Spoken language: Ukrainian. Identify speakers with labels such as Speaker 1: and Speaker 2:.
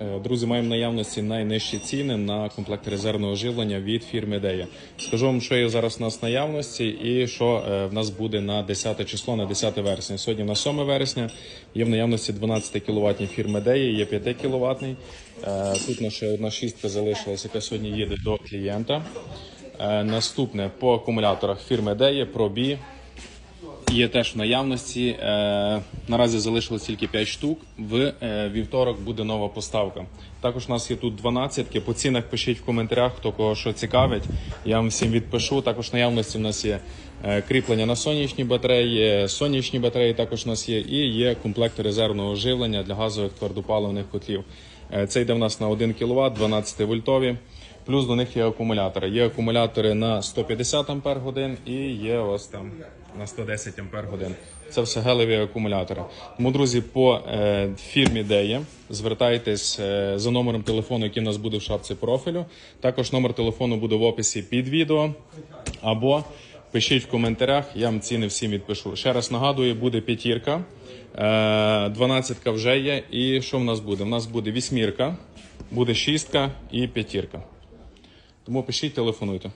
Speaker 1: Е, Друзі, маємо наявності найнижчі ціни на комплект резервного живлення від фірми Дея. Скажу вам, що є зараз у нас наявності і що е, в нас буде на 10 число, на 10 вересня. Сьогодні на 7 вересня є в наявності 12 кВт фірми Дея, є 5 кВт. Тут на ще одна шістка залишилась, яка сьогодні їде до клієнта. Е, Наступне по акумуляторах фірми Дея, ProBi. Є теж в наявності. Е, наразі залишилось тільки 5 штук. В е, вівторок буде нова поставка. Також у нас є тут 12 По цінах пишіть в коментарях, хто кого що цікавить. Я вам всім відпишу. Також в наявності в нас є е, кріплення на сонячні батареї, сонячні батареї також у нас є, і є комплект резервного живлення для газових твердопаливних котлів. Це йде в нас на 1 кВт, 12 вольтові. Плюс до них є акумулятори. Є акумулятори на 150 Ампер годин і є ось там на 110 Ампер годин. Це все гелеві акумулятори. Тому, друзі, по е, фірмі Деє звертайтесь е, за номером телефону, який у нас буде в шапці профілю. Також номер телефону буде в описі під відео. Або пишіть в коментарях, я вам ціни всім відпишу. Ще раз нагадую, буде п'ятірка, е, вже є. І що в нас буде? У нас буде вісьмірка, буде шістка і п'ятірка. Тому пишіть, телефонуйте.